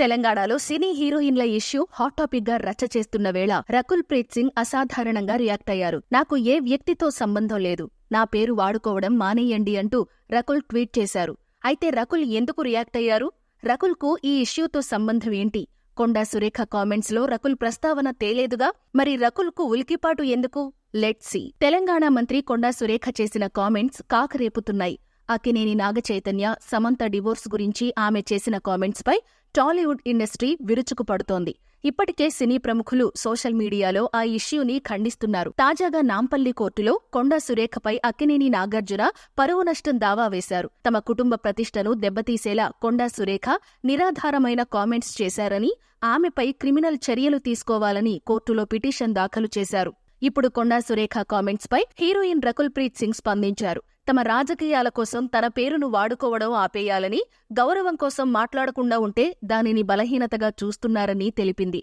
తెలంగాణలో సినీ హీరోయిన్ల issue hot టాపిక్గా రచ్చ చేస్తున్న వేళ రకుల్ ప్రీత్ సింగ్ అసాధారణంగా రియాక్ట్ అయ్యారు. నాకు ఏ వ్యక్తితో సంబంధం లేదు. నా పేరు వాడుకోవడం మానేయండి అంటూ రకుల్ ట్వీట్ చేశారు. అయితే రకుల్ ఎందుకు రియాక్ట్ అయ్యారు? రకుల్కు ఈ ఇష్యూతో సంబంధం ఏంటి? కొండా సురేఖ కామెంట్స్లో రకుల్ ప్రస్తావన తేలేదుగా? మరి రకుల్కు ఉలికిపాటు ఎందుకు? Let see. తెలంగాణ మంత్రి కొండా సురేఖ చేసిన కామెంట్స్ కాకరేపుతున్నాయి. అక్కినేని నాగచైతన్య సమంత డివోర్స్ గురించి ఆమె చేసిన కామెంట్స్పై టాలీవుడ్ ఇండస్ట్రీ విరుచుకుపడుతోంది ఇప్పటికే సినీ ప్రముఖులు సోషల్ మీడియాలో ఆ ఇష్యూని ఖండిస్తున్నారు. తాజాగా నాంపల్లి కోర్టులో కొండా సురేఖపై అక్కినేని నాగార్జున పరువు నష్టం దావా వేశారు. తమ కుటుంబ ప్రతిష్టను దెబ్బతీసేలా కొండా సురేఖ నిరాధారమైన కామెంట్స్ చేశారని ఆమెపై క్రిమినల్ చర్యలు తీసుకోవాలని కోర్టులో పిటిషన్ దాఖలు చేశారు. ఇప్పుడు కొండా సురేఖ కామెంట్స్ పై హీరోయిన్ రకుల్ ప్రీత్ సింగ్ స్పందించారు. తమ రాజకీయాల కోసం తన పేరును వాడుకోవడం ఆపేయాలని గౌరవం కోసం మాట్లాడకుండా ఉంటే దానిని బలహీనతగా చూస్తున్నారని తెలిపింది.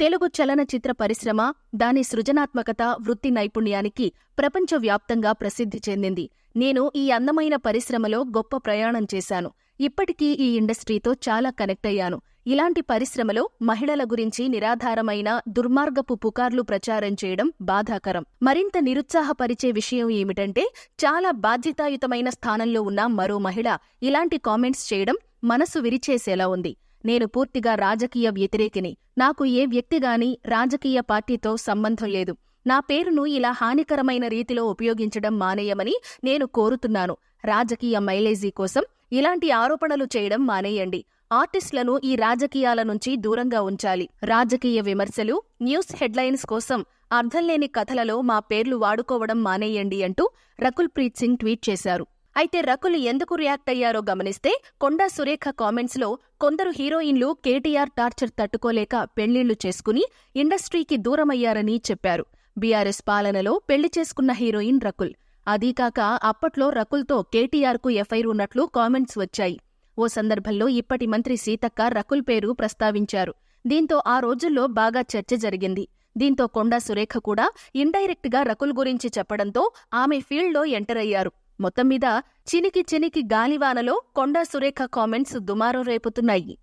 తెలుగు చలనచిత్ర పరిశ్రమ దాని సృజనాత్మకత వృత్తి నైపుణ్యానికి ప్రపంచవ్యాప్తంగా ప్రసిద్ధి చెందింది. నేను ఈ అందమైన పరిశ్రమలో గొప్ప ప్రయాణం చేశాను. ఇప్పటికీ ఈ ఇండస్ట్రీతో చాలా కనెక్ట్ అయ్యాను. ఇలాంటి పరిశ్రమలో మహిళల గురించి నిరాధారమైన దుర్మార్గపు పుకార్లు ప్రచారం చేయడం బాధాకరం. మరింత నిరుత్సాహపరిచే విషయం ఏమిటంటే చాలా బాధ్యతాయుతమైన స్థానంలో ఉన్న మరో మహిళ ఇలాంటి కామెంట్స్ చేయడం మనసు విరిచేసేలా ఉంది. నేను పూర్తిగా రాజకీయ వ్యతిరేకిని. నాకు ఏ వ్యక్తిగాని రాజకీయ పార్టీతో సంబంధం లేదు. నా పేరును ఇలా హానికరమైన రీతిలో ఉపయోగించడం మానేయమని నేను కోరుతున్నాను. రాజకీయ మైలేజీ కోసం ఇలాంటి ఆరోపణలు చేయడం మానేయండి. ఆర్టిస్టులను ఈ రాజకీయాల నుంచి దూరంగా ఉంచాలి. రాజకీయ విమర్శలు న్యూస్ హెడ్లైన్స్ కోసం అర్థంలేని కథలలో మా పేర్లు వాడుకోవడం మానేయండి అంటూ రకుల్ ప్రీత్ సింగ్ ట్వీట్ చేశారు. అయితే రకుల్ ఎందుకు రియాక్ట్ అయ్యారో గమనిస్తే కొండా సురేఖ కామెంట్స్లో కొందరు హీరోయిన్లు కేటీఆర్ టార్చర్ తట్టుకోలేక పెళ్ళిళ్ళు చేసుకుని ఇండస్ట్రీకి దూరమయ్యారని చెప్పారు. బీఆర్ఎస్ పాలనలో పెళ్ళి చేసుకున్న హీరోయిన్ రకుల్. అదీకాక అప్పట్లో రకుల్తో కేటీఆర్కు ఎఫ్ఐఆర్ ఉన్నట్లు కామెంట్స్ వచ్చాయి. ఓ సందర్భంలో ఇప్పటి మంత్రి సీతక్క రకుల్ పేరు ప్రస్తావించారు. దీంతో ఆ రోజుల్లో బాగా చర్చ జరిగింది. దీంతో కొండా సురేఖ కూడా ఇండైరెక్ట్గా రకుల్ గురించి చెప్పడంతో ఆమె ఫీల్డ్లో ఎంటర్ అయ్యారు. మొత్తం మీద చినికి చినికి గాలివానలో కొండా సురేఖ కామెంట్స్ దుమారం రేపుతున్నాయి.